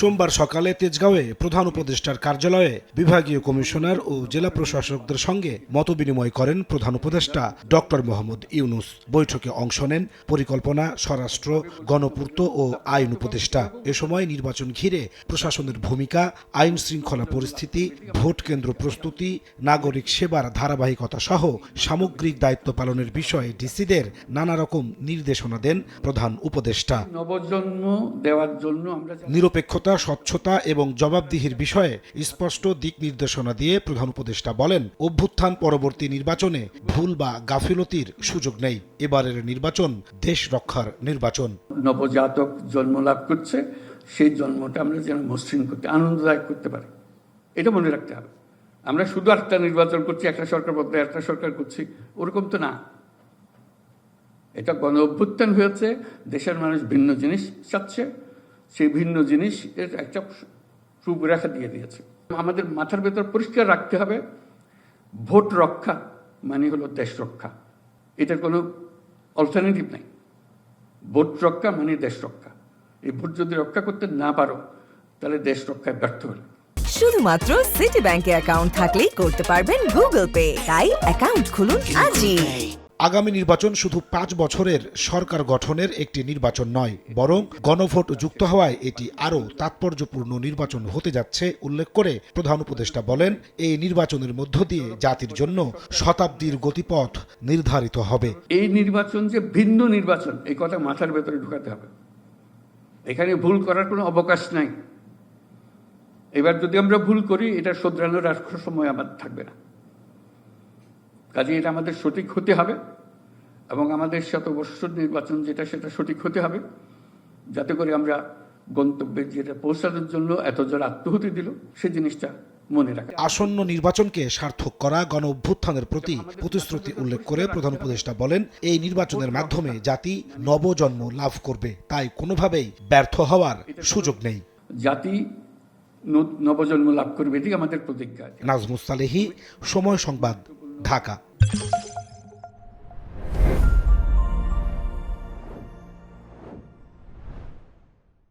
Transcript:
সোমবার সকালে তেজগাঁওয়ে প্রধান উপদেষ্টার কার্যালয়ে বিভাগীয় কমিশনার ও জেলা প্রশাসকদের সঙ্গে মতবিনিময় করেন প্রধান উপদেষ্টা ডক্টর মোহাম্মদ ইউনুস। বৈঠকে অংশ নেন পরিকল্পনা স্বরাষ্ট্র গণপূর্ত ও আইন উপদেষ্টা। এ সময় নির্বাচন ঘিরে প্রশাসনের ভূমিকা আইন শৃঙ্খলা পরিস্থিতি ভোট কেন্দ্র প্রস্তুতি নাগরিক সেবার ধারাবাহিকতা সহ সামগ্রিক দায়িত্ব পালনের বিষয়ে ডিসিদের নানা রকম নির্দেশনা দেন প্রধান উপদেষ্টা। নবজন্ম নিরপেক্ষতা স্বচ্ছতা এবং জবাবদিহির বিষয়ে স্পষ্ট দিক নির্দেশনা দিয়ে প্রধান উপদেষ্টা বলেন, অভ্যুত্থান পরবর্তী নির্বাচনে ভুল বা গাফিলতির সুযোগ নেই। এবারের নির্বাচন দেশ রক্ষার নির্বাচন। নবজাতক জন্ম লাভ করছে, সেই জন্মটা আমরা যেন মসৃণ করতে, আনন্দদায়ক করতে পারি। এটা মনে রাখতে হবে। আমরা শুধু একটা নির্বাচন করছি, একটা সরকার বদলে একটা সরকার করছি, ওরকম তো না। এটা গণ অভ্যুত্থান হয়েছে, দেশের মানুষ ভিন্ন জিনিস চাচ্ছে সেই ভিন্ন জিনিস এর একটা রূপরেখা দিয়ে দিয়েছে। আমাদের মাথার ভেতর পরিষ্কার রাখতে হবে, ভোট রক্ষা মানে হলো দেশ রক্ষা। এটার কোনো অল্টারনেটিভ নাই। ভোট রক্ষা মানে দেশ রক্ষা। এই ভোট যদি রক্ষা করতে না পারো, তাহলে দেশ রক্ষায় ব্যর্থ হলে। শুধুমাত্র সিটি ব্যাংকে অ্যাকাউন্ট থাকলেই করতে পারবেন গুগল পে তাই অ্যাকাউন্ট খুলুন আজই। আগামী নির্বাচন শুধু পাঁচ বছরের সরকার গঠনের একটি নির্বাচন নয়, বরং গণভোট যুক্ত হওয়ায় এটি আরও তাৎপর্যপূর্ণ নির্বাচন হতে যাচ্ছে, উল্লেখ করে প্রধান উপদেষ্টা বলেন, এই নির্বাচনের মধ্য দিয়ে জাতির জন্য শতাব্দীর গতিপথ নির্ধারিত হবে। এই নির্বাচন যে ভিন্ন নির্বাচন, এই কথা মাথার ভেতরে ঢুকাতে হবে। এখানে ভুল করার কোনো অবকাশ নাই। এবার যদি আমরা ভুল করি, এটা শোধরানোর আর সময় আমার থাকবে না। কাজে এটা আমাদের সঠিক হতে হবে এবং আমাদের শতবর্ষ নির্বাচন যেটা সেটা সঠিক হতে হবে। যাতে করে আমরা গন্তব্যে যেটা পৌঁছানোর জন্য এতজন আত্মহতি দিল সেই জিনিসটা মনে রাখা আসন্ন নির্বাচনকে সার্থক করা গণ অভ্যুত্থানের প্রতি প্রতিশ্রুতি উল্লেখ করে প্রধান উপদেষ্টা বলেন এই নির্বাচনের মাধ্যমে জাতি নবজন্ম লাভ করবে। তাই কোনোভাবেই ব্যর্থ হওয়ার সুযোগ নেই। জাতি নবজন্ম লাভ করবে এটি আমাদের প্রতিজ্ঞা নাজমুস সালেহি সময় সংবাদ। ढाका।